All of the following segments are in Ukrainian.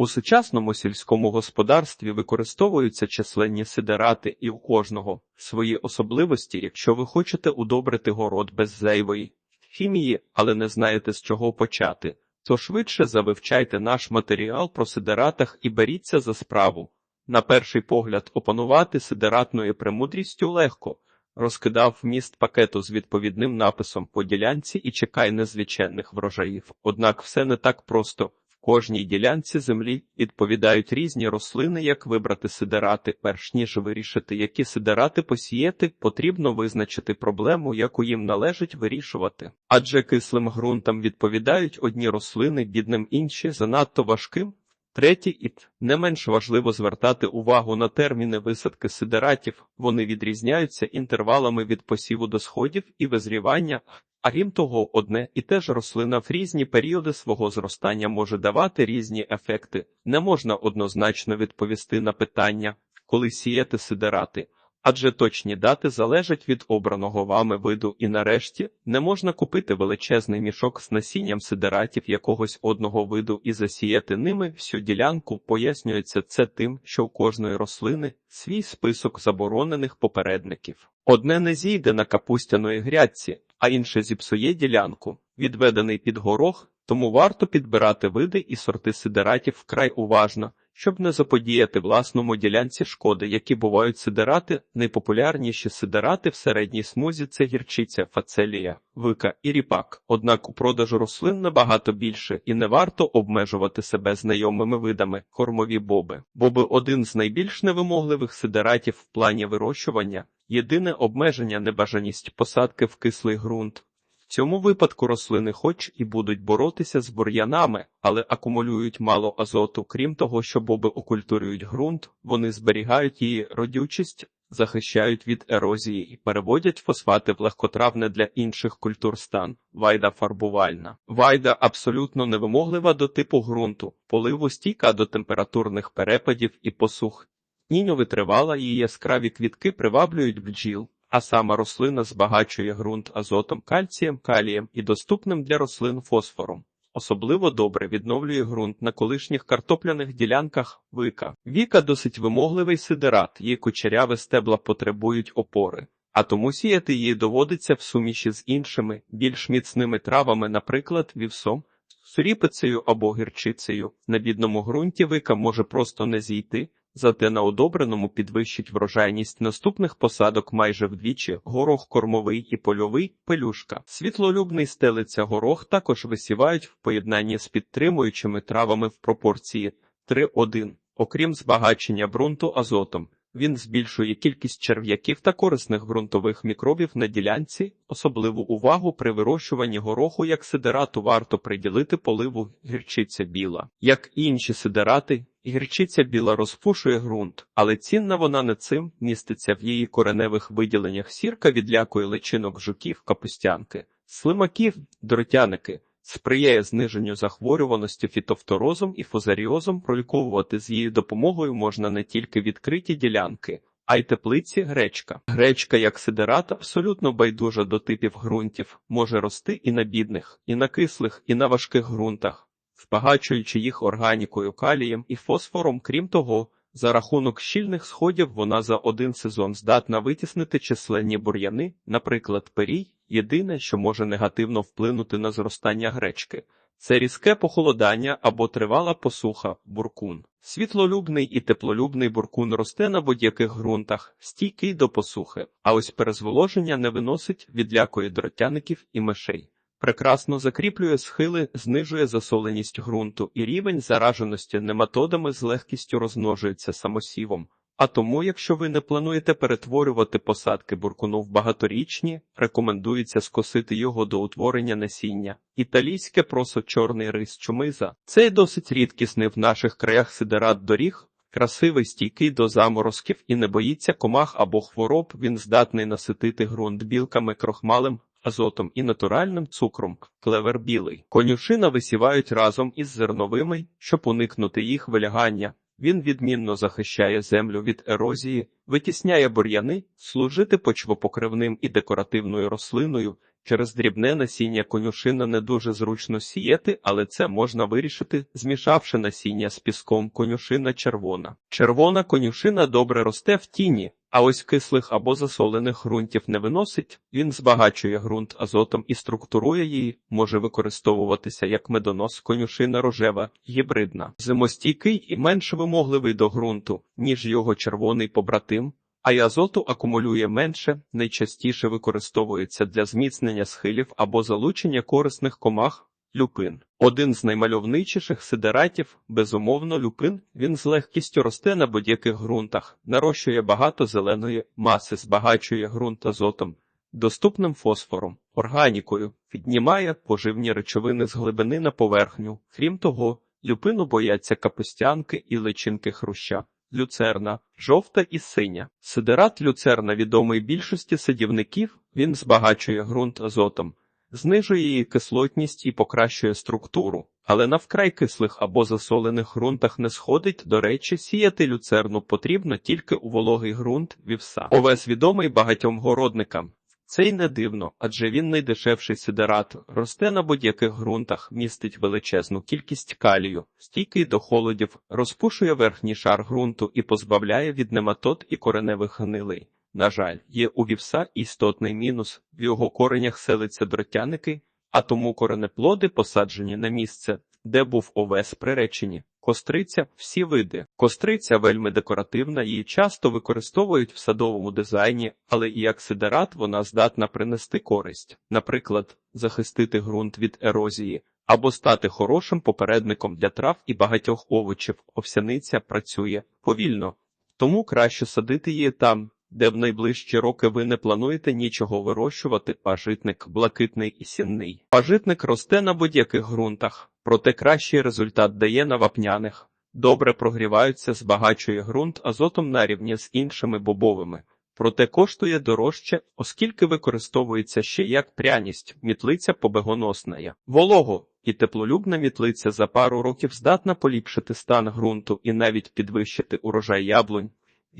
У сучасному сільському господарстві використовуються численні сидерати і у кожного свої особливості, якщо ви хочете удобрити город без зайвої хімії, але не знаєте з чого почати, то швидше завивчайте наш матеріал про сидератах і беріться за справу. На перший погляд, опанувати сидератною премудрістю легко. Розкидав вміст пакету з відповідним написом по ділянці і чекай незвичайних врожаїв. Однак все не так просто. Кожній ділянці землі відповідають різні рослини, як вибрати сидерати. Перш ніж вирішити, які сидерати посіяти, потрібно визначити проблему, яку їм належить вирішувати. Адже кислим ґрунтам відповідають одні рослини, бідним інші занадто важким. Третій і не менш важливо звертати увагу на терміни висадки сидератів. Вони відрізняються інтервалами від посіву до сходів і визрівання. А крім того, одне і те ж рослина в різні періоди свого зростання може давати різні ефекти. Не можна однозначно відповісти на питання, коли сіяти сидерати. Адже точні дати залежать від обраного вами виду, і нарешті не можна купити величезний мішок з насінням сидератів якогось одного виду і засіяти ними всю ділянку. Пояснюється це тим, що у кожної рослини свій список заборонених попередників. Одне не зійде на капустяної грядці, а інше зіпсує ділянку, відведений під горох, тому варто підбирати види і сорти сидератів вкрай уважно щоб не заподіяти власному ділянці шкоди, які бувають сидерати, найпопулярніші сидерати в середній смузі це гірчиця, фацелія, вика і ріпак. Однак у продажу рослин набагато більше і не варто обмежувати себе знайомими видами кормові боби. Боби один з найбільш невимогливих сидератів в плані вирощування. Єдине обмеження небажаність посадки в кислий ґрунт. В цьому випадку рослини хоч і будуть боротися з бур'янами, але акумулюють мало азоту. Крім того, що боби окультурюють ґрунт, вони зберігають її родючість, захищають від ерозії і переводять фосфати в легкотравне для інших культур стан. Вайда фарбувальна. Вайда абсолютно невимоглива до типу ґрунту, поливу стійка до температурних перепадів і посух. Ніньо витривала її яскраві квітки приваблюють бджіл а сама рослина збагачує ґрунт азотом, кальцієм, калієм і доступним для рослин фосфором. Особливо добре відновлює ґрунт на колишніх картопляних ділянках вика. Віка досить вимогливий сидерат, її кучеряве стебла потребують опори, а тому сіяти її доводиться в суміші з іншими, більш міцними травами, наприклад, вівсом, суріпицею або гірчицею. На бідному ґрунті вика може просто не зійти, зате на одобреному підвищить врожайність наступних посадок майже вдвічі горох кормовий і польовий пелюшка. Світлолюбний стелиця горох також висівають в поєднанні з підтримуючими травами в пропорції 3-1. Окрім збагачення ґрунту азотом. Він збільшує кількість черв'яків та корисних ґрунтових мікробів на ділянці. Особливу увагу при вирощуванні гороху як сидерату варто приділити поливу гірчиця біла. Як і інші сидерати, гірчиця біла розпушує ґрунт, але цінна вона не цим міститься в її кореневих виділеннях сірка відлякує личинок жуків, капустянки, слимаків, дротяники сприяє зниженню захворюваності фітофторозом і фузаріозом, проліковувати з її допомогою можна не тільки відкриті ділянки, а й теплиці гречка. Гречка, як сидерат, абсолютно байдужа до типів ґрунтів, може рости і на бідних, і на кислих, і на важких ґрунтах, збагачуючи їх органікою, калієм і фосфором, крім того. За рахунок щільних сходів вона за один сезон здатна витіснити численні бур'яни, наприклад, перій, єдине, що може негативно вплинути на зростання гречки. Це різке похолодання або тривала посуха, буркун. Світлолюбний і теплолюбний буркун росте на будь-яких ґрунтах, стійкий до посухи, а ось перезволоження не виносить, відлякує дротяників і мишей прекрасно закріплює схили, знижує засоленість ґрунту і рівень зараженості нематодами з легкістю розмножується самосівом. А тому, якщо ви не плануєте перетворювати посадки буркуну багаторічні, рекомендується скосити його до утворення насіння. Італійське просо чорний рис чумиза. Цей досить рідкісний в наших краях сидерат доріг, красивий, стійкий до заморозків і не боїться комах або хвороб. Він здатний наситити ґрунт білками крохмалем, азотом і натуральним цукром, клевер білий. Конюшина висівають разом із зерновими, щоб уникнути їх вилягання. Він відмінно захищає землю від ерозії, витісняє бур'яни, служити почвопокривним і декоративною рослиною. Через дрібне насіння конюшина не дуже зручно сіяти, але це можна вирішити, змішавши насіння з піском конюшина червона. Червона конюшина добре росте в тіні, а ось кислих або засолених ґрунтів не виносить. Він збагачує ґрунт азотом і структурує її, може використовуватися як медонос конюшина рожева, гібридна, зимостійкий і менш вимогливий до ґрунту, ніж його червоний побратим. А й азоту акумулює менше, найчастіше використовується для зміцнення схилів або залучення корисних комах люпин. Один з наймальовничіших сидератів, безумовно, люпин, він з легкістю росте на будь-яких ґрунтах, нарощує багато зеленої маси, збагачує ґрунт азотом, доступним фосфором, органікою, піднімає поживні речовини з глибини на поверхню. Крім того, люпину бояться капустянки і личинки хруща. Люцерна, жовта і синя. Сидерат люцерна відомий більшості садівників, він збагачує ґрунт азотом, знижує її кислотність і покращує структуру, але на вкрай кислих або засолених ґрунтах не сходить. До речі, сіяти люцерну потрібно тільки у вологий ґрунт вівса. Овес відомий багатьом городникам. Це й не дивно, адже він найдешевший сидерат, росте на будь-яких ґрунтах, містить величезну кількість калію, стійкий до холодів, розпушує верхній шар ґрунту і позбавляє від нематод і кореневих гнилей. На жаль, є у вівса істотний мінус, в його коренях селиться дротяники, а тому коренеплоди посаджені на місце, де був овес приречені. Костриця всі види. Костриця вельми декоративна, її часто використовують в садовому дизайні, але і як сидерат вона здатна принести користь, наприклад, захистити ґрунт від ерозії або стати хорошим попередником для трав і багатьох овочів. Овсяниця працює повільно, тому краще садити її там. Де в найближчі роки ви не плануєте нічого вирощувати, пажитник блакитний і сінний. Пажитник росте на будь-яких ґрунтах, проте кращий результат дає на вапняних. Добре прогріваються, збагачує ґрунт азотом на рівні з іншими бобовими. Проте коштує дорожче, оскільки використовується ще як пряність, мітлиця побегоносна. Волого і теплолюбна мітлиця за пару років здатна поліпшити стан ґрунту і навіть підвищити урожай яблунь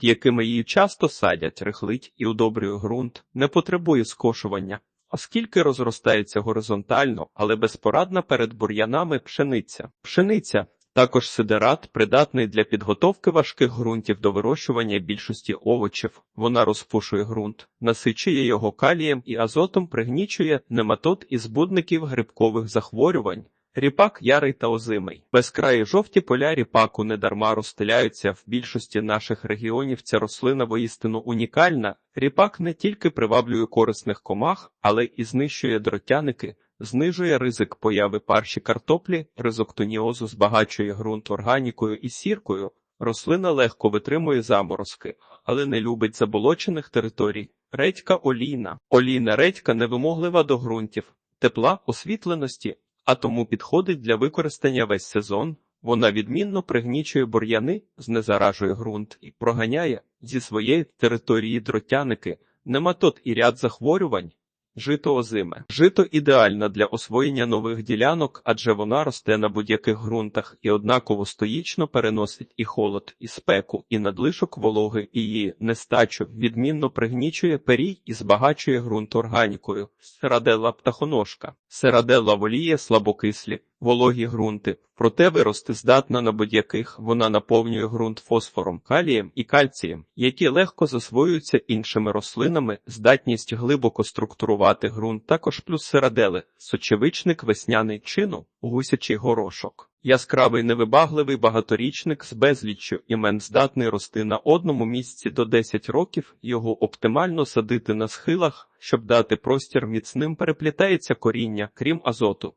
якими її часто садять, рихлить і удобрює ґрунт, не потребує скошування, оскільки розростається горизонтально, але безпорадна перед бур'янами пшениця. Пшениця також сидерат, придатний для підготовки важких ґрунтів до вирощування більшості овочів. Вона розпушує ґрунт, насичує його калієм і азотом, пригнічує нематод і збудників грибкових захворювань. Ріпак ярий та озимий. Безкраї жовті поля ріпаку недарма розстеляються в більшості наших регіонів. Ця рослина воістину унікальна. Ріпак не тільки приваблює корисних комах, але і знищує дротяники, знижує ризик появи парші картоплі, ризоктоніозу, збагачує ґрунт органікою і сіркою. Рослина легко витримує заморозки, але не любить заболочених територій. Редька олійна. Олійна редька невимоглива до ґрунтів, тепла, освітленості а тому підходить для використання весь сезон. Вона відмінно пригнічує бур'яни, знезаражує ґрунт і проганяє зі своєї території дротяники, нематод і ряд захворювань. Жито озиме. Жито ідеальна для освоєння нових ділянок, адже вона росте на будь-яких ґрунтах і однаково стоїчно переносить і холод, і спеку, і надлишок вологи, і її нестачу, відмінно пригнічує перій і збагачує ґрунт органікою. Серадела птахоножка. Серадела воліє слабокислі, вологі ґрунти, проте вирости здатна на будь-яких вона наповнює ґрунт фосфором, калієм і кальцієм, які легко засвоюються іншими рослинами, здатність глибоко структурувати ґрунт, також плюс серадели, сочевичник, весняний чину, гусячий горошок. Яскравий невибагливий багаторічник з безліччю імен здатний рости на одному місці до 10 років, його оптимально садити на схилах, щоб дати простір міцним переплітається коріння, крім азоту.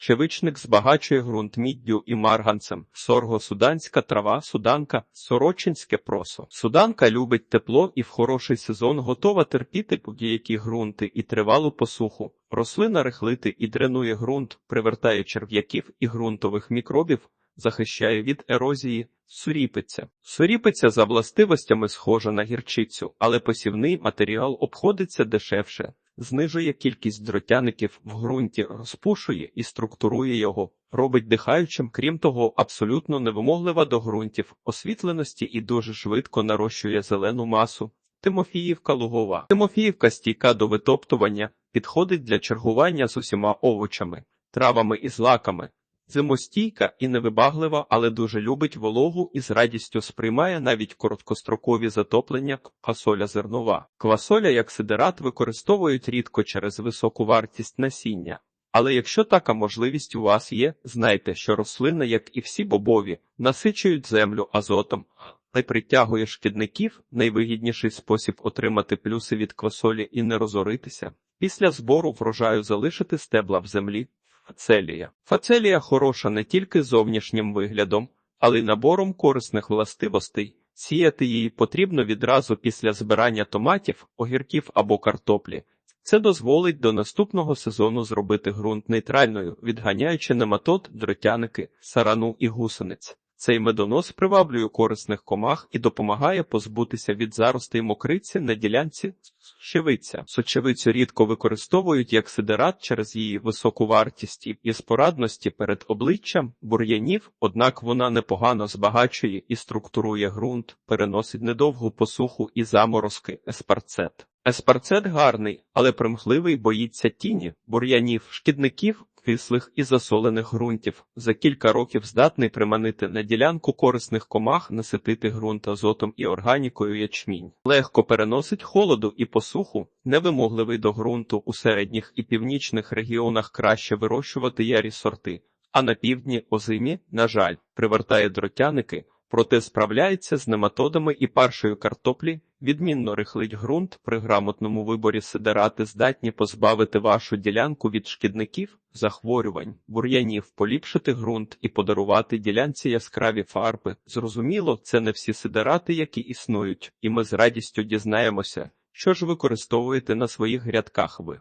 Щевичник збагачує ґрунт міддю і марганцем, сорго-суданська трава, суданка, сорочинське просо. Суданка любить тепло і в хороший сезон готова терпіти будь-які ґрунти і тривалу посуху. Рослина рихлити і дренує ґрунт, привертає черв'яків і ґрунтових мікробів, захищає від ерозії, суріпиця. Суріпиця за властивостями схожа на гірчицю, але посівний матеріал обходиться дешевше знижує кількість дротяників в ґрунті, розпушує і структурує його, робить дихаючим, крім того, абсолютно невимоглива до ґрунтів, освітленості і дуже швидко нарощує зелену масу. Тимофіївка лугова. Тимофіївка стійка до витоптування, підходить для чергування з усіма овочами, травами і злаками. Зимостійка і невибаглива, але дуже любить вологу і з радістю сприймає навіть короткострокові затоплення квасоля зернова. Квасоля як сидерат використовують рідко через високу вартість насіння. Але якщо така можливість у вас є, знайте, що рослина, як і всі бобові, насичують землю азотом, й притягує шкідників найвигідніший спосіб отримати плюси від квасолі і не розоритися. Після збору врожаю залишити стебла в землі. Фацелія. Фацелія хороша не тільки зовнішнім виглядом, але й набором корисних властивостей. Сіяти її потрібно відразу після збирання томатів, огірків або картоплі. Це дозволить до наступного сезону зробити ґрунт нейтральною, відганяючи нематод, дротяники, сарану і гусениць. Цей медонос приваблює корисних комах і допомагає позбутися від заростей мокриці на ділянці сочевиця. Сочевицю рідко використовують як сидерат через її високу вартість і- спорадності перед обличчям бур'янів, однак вона непогано збагачує і структурує ґрунт, переносить недовгу посуху і заморозки еспарцет. Еспарцет гарний, але примхливий боїться тіні, бур'янів, шкідників, кислих і засолених ґрунтів. За кілька років здатний приманити на ділянку корисних комах, наситити ґрунт азотом і органікою ячмінь. Легко переносить холоду і посуху, невимогливий до ґрунту у середніх і північних регіонах краще вирощувати ярі сорти. А на півдні озимі, на жаль, привертає дротяники, проте справляється з нематодами і паршою картоплі, відмінно рихлить ґрунт, при грамотному виборі сидерати здатні позбавити вашу ділянку від шкідників, захворювань, бур'янів, поліпшити ґрунт і подарувати ділянці яскраві фарби. Зрозуміло, це не всі сидерати, які існують, і ми з радістю дізнаємося, що ж використовуєте на своїх грядках ви.